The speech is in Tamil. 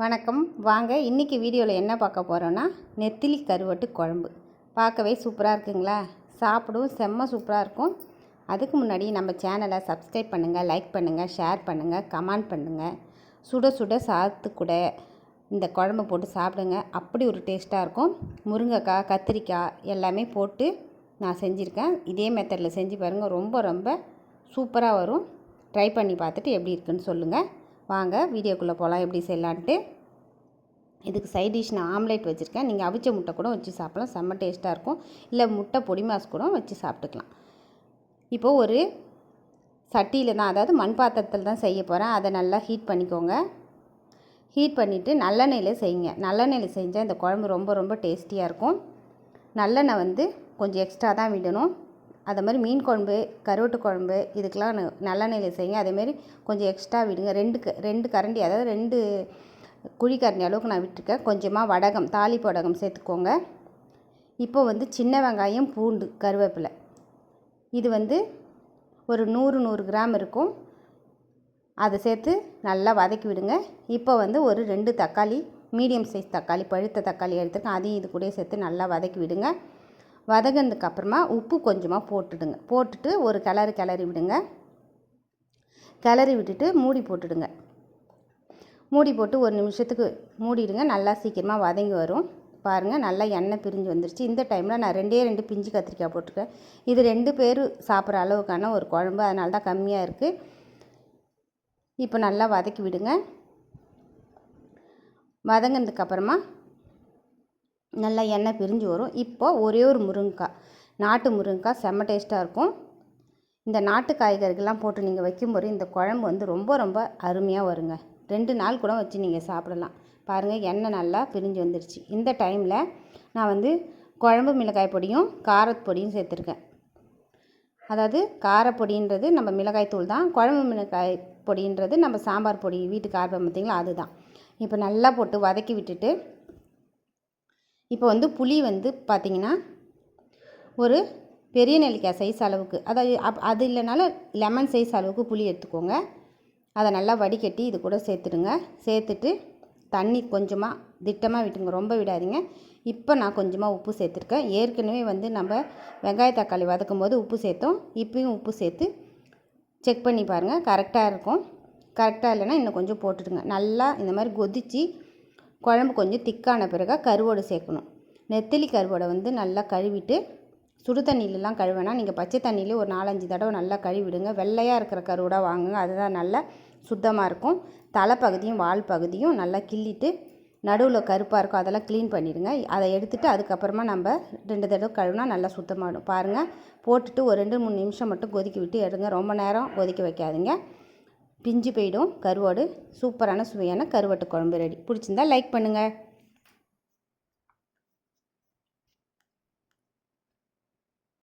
வணக்கம். வாங்க இன்றைக்கி வீடியோவில் என்ன பார்க்க போகிறோன்னா நெத்திலி கருவட்டு குழம்பு. பார்க்கவே சூப்பராக இருக்குங்களா? சாப்பிடவும் செம்ம சூப்பராக இருக்கும். அதுக்கு முன்னாடி நம்ம சேனலை சப்ஸ்கிரைப் பண்ணுங்கள் லைக் பண்ணுங்கள் ஷேர் பண்ணுங்கள் கமெண்ட் பண்ணுங்கள் சுட சுட சாத்து கூட இந்த குழம்பு போட்டு சாப்பிடுங்க. அப்படி ஒரு டேஸ்ட்டாக இருக்கும். முருங்கைக்காய் கத்திரிக்காய் எல்லாமே போட்டு நான் செஞ்சுருக்கேன். இதே மெத்தடில் செஞ்சு பாருங்கள் ரொம்ப ரொம்ப சூப்பராக வரும். ட்ரை பண்ணி பார்த்துட்டு எப்படி இருக்குன்னு சொல்லுங்கள் வாங்க வீடியோக்குள்ளே போகலாம் எப்படி செய்யலான்ட்டு. இதுக்கு சைட் டிஷ் நான் ஆம்லேட் வச்சுருக்கேன். நீங்கள் அவிச்ச முட்டை கூட வச்சு சாப்பிடலாம். செம்ம டேஸ்ட்டாக இருக்கும். இல்லை முட்டை பொடி மாஸ் கூட வச்சு சாப்பிட்டுக்கலாம். இப்போது ஒரு சட்டியில் தான் அதாவது மண் பாத்திரத்தில் தான் செய்ய போகிறேன் அதை நல்லா ஹீட் பண்ணிக்கோங்க. ஹீட் பண்ணிவிட்டு நல்லெண்ணெயில் செய்யுங்க. நல்லெண்ணெயில் செஞ்சால் இந்த குழம்பு ரொம்ப ரொம்ப டேஸ்டியாக இருக்கும். நல்லெண்ணெய் வந்து கொஞ்சம் எக்ஸ்ட்ரா தான் விடணும். அதை மாதிரி மீன் குழம்பு கருவாட்டு குழம்பு இதுக்கெலாம் நல்லெண்ணெயில் செய்யுங்க. அதேமாரி கொஞ்சம் எக்ஸ்ட்ரா விடுங்க. ரெண்டு க ரெண்டு கரண்டி அதாவது ரெண்டு குழி கரண்டி அளவுக்கு நான் விட்டுருக்கேன். கொஞ்சமாக வடகம் தாளிப்பு வடகம் சேர்த்துக்கோங்க. இப்போ வந்து சின்ன வெங்காயம் பூண்டு கருவேப்பிலை. இது வந்து ஒரு நூறு நூறு கிராம் இருக்கும். அதை சேர்த்து நல்லா வதக்கி விடுங்க. இப்போ வந்து ஒரு ரெண்டு தக்காளி மீடியம் சைஸ் தக்காளி பழுத்த தக்காளி எடுத்துருக்கேன். அதையும் இது கூட சேர்த்து நல்லா வதக்கி விடுங்க. வதங்கினதுக்கு அப்புறமா உப்பு கொஞ்சமாக போட்டுடுங்க. போட்டுட்டு ஒரு கிளறு கிளறி விடுங்க. கிளறி விட்டுட்டு மூடி போட்டுடுங்க. மூடி போட்டு ஒரு நிமிஷத்துக்கு மூடிடுங்க. நல்லா சீக்கிரமாக வதங்கி வரும். பாருங்கள் நல்லா எண்ணெய் பிரிஞ்சு வந்துருச்சு. இந்த டைமில் நான் ரெண்டே ரெண்டு பிஞ்சு கத்திரிக்காய் போட்டிருக்கேன். இது ரெண்டு பேர் சாப்பிட்ற அளவுக்கான ஒரு குழம்பு. அதனால தான் கம்மியாக இருக்குது இப்போ நல்லா வதக்கி விடுங்க. வதங்கினதுக்கப்புறமா நல்லா எண்ணெய் பிரிஞ்சு வரும். இப்போது ஒரே ஒரு முருங்கைக்காய். நாட்டு முருங்கைக்காய் செம்ம டேஸ்ட்டாக இருக்கும். இந்த நாட்டு காய்கறிகள்லாம் போட்டு நீங்கள் வைக்கும்போது இந்த குழம்பு வந்து ரொம்ப ரொம்ப அருமையாக வருங்க. ரெண்டு நாள் கூட வச்சு நீங்கள் சாப்பிடலாம். பாருங்கள் எண்ணெய் நல்லா பிரிஞ்சு வந்துருச்சு. இந்த டைமில் நான் வந்து குழம்பு மிளகாய் பொடியும் காரத் பொடியும் சேர்த்துருக்கேன். அதாவது காரப்பொடின்றது நம்ம மிளகாய் தூள் தான். குழம்பு மிளகாய் பொடின்றது நம்ம சாம்பார் பொடி வீட்டுக்கு ஆர்வம் பார்த்தீங்களா அதுதான். இப்போ நல்லா போட்டு வதக்கி விட்டுட்டு இப்போ வந்து புளி வந்து பார்த்திங்கன்னா ஒரு பெரிய நெல்லிக்காய் சைஸ் அளவுக்கு. அதாவது அப் அது இல்லைனாலும் லெமன் சைஸ் அளவுக்கு புளி எடுத்துக்கோங்க. அதை நல்லா வடிகட்டி இது கூட சேர்த்துடுங்க. சேர்த்துட்டு தண்ணி கொஞ்சமாக திட்டமாக விட்டுங்க ரொம்ப விடாதீங்க. இப்போ நான் கொஞ்சமாக உப்பு சேர்த்துருக்கேன். ஏற்கனவே வந்து நம்ம வெங்காய தக்காளி வதக்கும் போது உப்பு சேர்த்தோம். இப்பயும் உப்பு சேர்த்து செக் பண்ணி பாருங்கள் கரெக்டாக இருக்கும். கரெக்டாக இல்லைன்னா இன்னும் கொஞ்சம் போட்டுடுங்க. நல்லா இந்த மாதிரி கொதித்து குழம்பு கொஞ்சம் திக்கான பிறகு கருவோடு சேர்க்கணும். நெத்திலி கருவோடை வந்து நல்லா கழுவிட்டு சுடு தண்ணியிலலாம் கழுவேனா நீங்கள் பச்சை தண்ணியிலே ஒரு நாலஞ்சு தடவை நல்லா கழுவிடுங்க. வெள்ளையாக இருக்கிற கருவோடாக வாங்குங்க. அதுதான் நல்லா சுத்தமாக இருக்கும். தலைப்பகுதியும் வால் பகுதியும் நல்லா கிள்ளிட்டு நடுவில் கருப்பாக இருக்கும். அதெல்லாம் க்ளீன் பண்ணிடுங்க. அதை எடுத்துகிட்டு அதுக்கப்புறமா நம்ம ரெண்டு தடவை கழுவினா நல்லா சுத்தமாகிடும் பாருங்கள் போட்டுட்டு ஒரு ரெண்டு மூணு நிமிஷம் மட்டும் கொதிக்க விட்டு எடுங்க. ரொம்ப நேரம் கொதிக்க வைக்காதீங்க. பிஞ்சு போயிடும் கருவாடு. சூப்பரான சுவையான கருவாட்டு குழம்பு ரெடி. பிடிச்சிருந்தா லைக் பண்ணுங்கள்